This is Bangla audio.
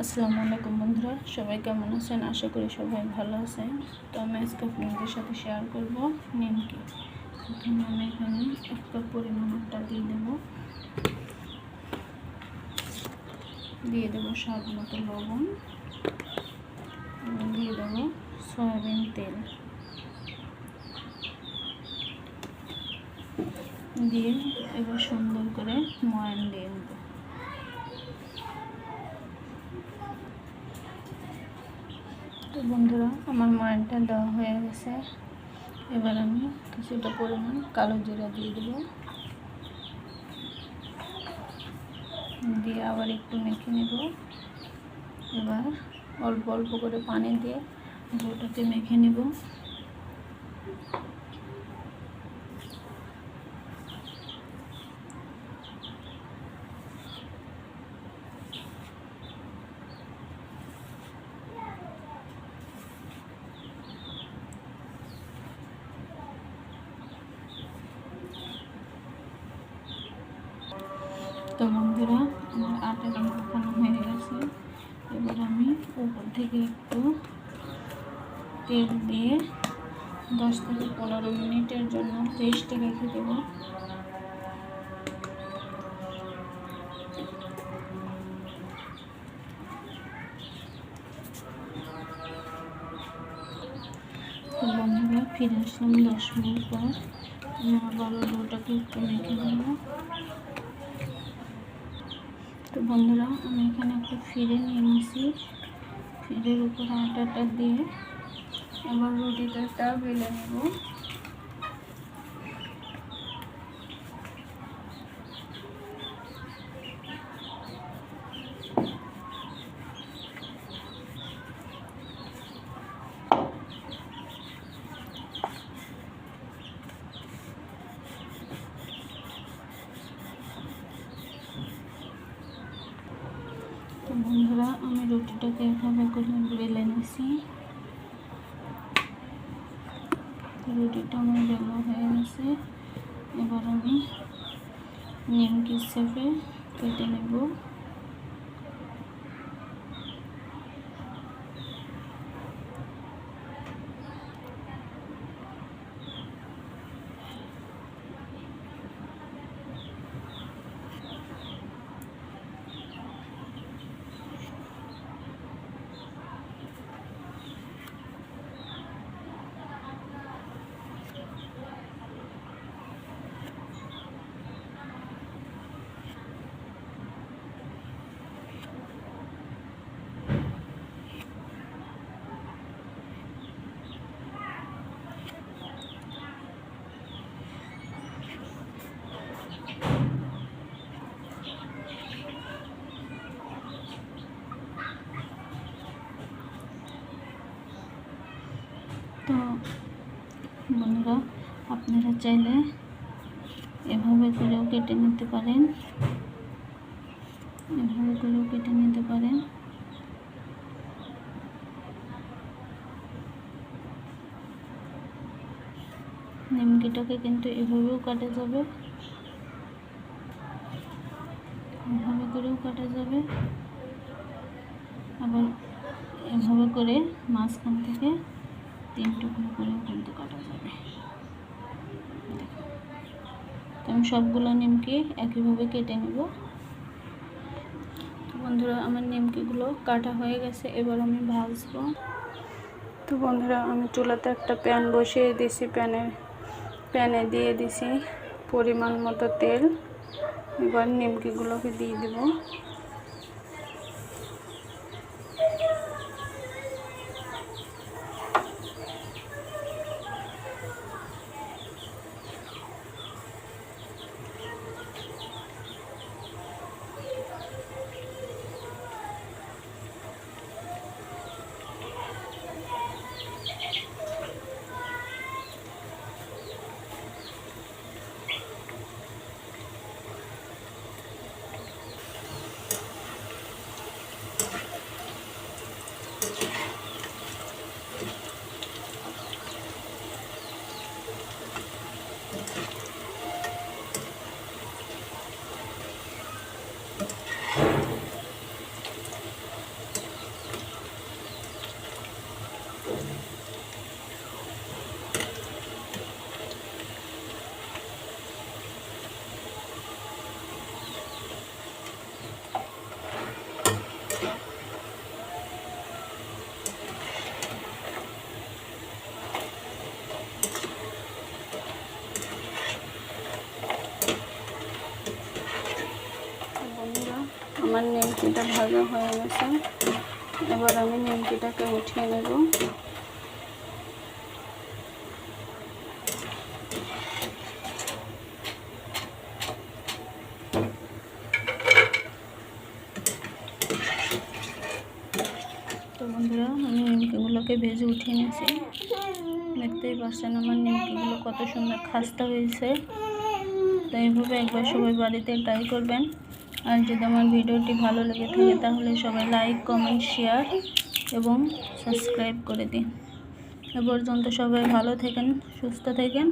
আসসালামু আলাইকুম বন্ধুরা, সবাই কেমন আছেন? আশা করি সবাই ভালো আছেন। তো আমি আজকে আপনাদের সাথে শেয়ার করব নিমকি। প্রথমে আমি এখানে এক কাপ পরিমাণ আটা দিয়ে দেব। দিয়ে দেবো স্বাদ মতো লবণ। দিয়ে দেবো সয়াবিন তেল। দিয়ে এবার সুন্দর করে ময়ান দিয়ে নেব বন্ধুরা, আমার ময়নটা দেওয়া হয়ে গেছে। এবার আমি কিছুটা পরিমাণ কালো জিরা দিয়ে দেবো। দিয়ে আবার একটু মেখে নেব। এবার অল্প অল্প করে পানি দিয়ে গোটাতে মেখে নেব। তো বন্ধুরা, আমার আটাটা মাখানো হয়ে গেছে। এবার আমি উপর থেকে একটু তেল দিয়ে দশ থেকে পনেরো মিনিটের জন্য রেস্টে রেখে দেবো। বন্ধুরা, ফিরে আসলাম দশ মিনিট পর। আমি আবারও ডোটাকে একটু মেখে দেবো। তো বন্ধুরা, আমি এখানে একটা ফিরে নিয়ে নিয়েছি। ফিরের উপরে আটাটা দিয়ে এবার রুটিটা বেলে নেব। তো বন্ধুরা, আমি রুটিটাকে এভাবে করে বেলে নিছি। রুটিটা আমার বেলা হয়ে গেছে। এবার আমি নিমকি হিসেবে কেটে নেব। তো বন্ধুরা, আপনারা চাইলে এভাবে করেও কেটে নিতে পারেন। এভাবে করেও কেটে নিতে পারেন। নিমকিটাকে কিন্তু এভাবেও কাটা যাবে। এভাবে করেও কাটা যাবে। আবার এভাবে করে মাঝখান থেকে তিন টুকরো করেও কিন্তু কাটা যাবে। তো আমি সবগুলো নিমকি একইভাবে কেটে নেব। তো বন্ধুরা, আমার নিমকিগুলো কাটা হয়ে গেছে, এবার আমি ভাজবো। তো বন্ধুরা, আমি চুলাতে একটা প্যান বসিয়ে দিছি, প্যানে প্যানে দিয়ে দিছি পরিমাণ মতো তেল। এবার নিমকিগুলোকে দিয়ে দেবো তো ভাজা হয়ে গেছে। এবার আমি নিমকিটাকে উঠিয়ে নেব। তো বন্ধুরা, আমি নিমকিগুলোকে ভেজে উঠিয়ে নিয়েছি। দেখতেই পাচ্ছেন আমার নিমকিগুলো কত সুন্দর খাস্তা হয়েছে। তো এইভাবে একবার সবাই বাড়িতে ট্রাই করবেন। আর যদি আমার ভিডিওটি ভালো লেগে থাকে তাহলে সবাই লাইক, কমেন্ট, শেয়ার এবং সাবস্ক্রাইব করে দিন। এ পর্যন্ত সবাই ভালো থাকেন, সুস্থ থাকেন।